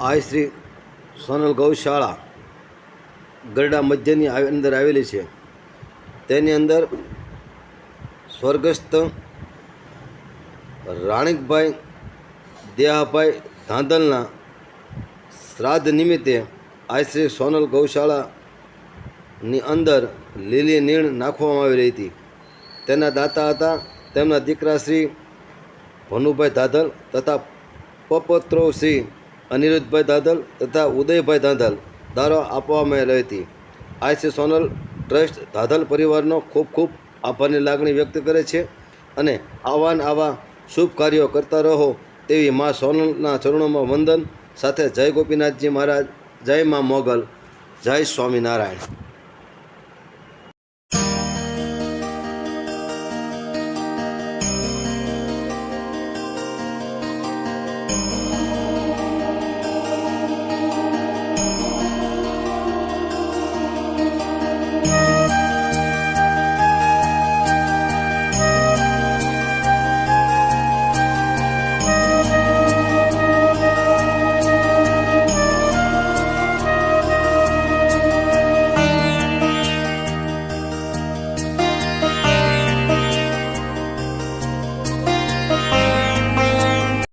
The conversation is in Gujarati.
આ શ્રી સોનલ ગૌશાળા ગરડા મધ્યની અંદર આવેલી છે. તેની અંદર સ્વર્ગસ્થ રાણીકભાઈ દેહાભાઈ ધાંધલના શ્રાદ્ધ નિમિત્તે આ શ્રી સોનલ ગૌશાળાની અંદર લીલી નીણ નાખવામાં આવેલી હતી. તેના દાતા હતા, તેમના દીકરા શ્રી ભનુભાઈ ધાધલ તથા પપત્રો શ્રી અનિરુદ્ધભાઈ દાદલ તથા ઉદયભાઈ દાદલ દ્વારા આપવામાં આવેલી હતી. આઈસી સોનલ ટ્રસ્ટ દાદલ પરિવારનો ખૂબ ખૂબ આભારની લાગણી વ્યક્ત કરે છે અને આવા ને આવા શુભ કાર્યો કરતા રહો તેવી મા સોનલના ચરણોમાં વંદન સાથે જય ગોપીનાથજી મહારાજ, જય મા મોગલ, જય સ્વામિનારાયણ.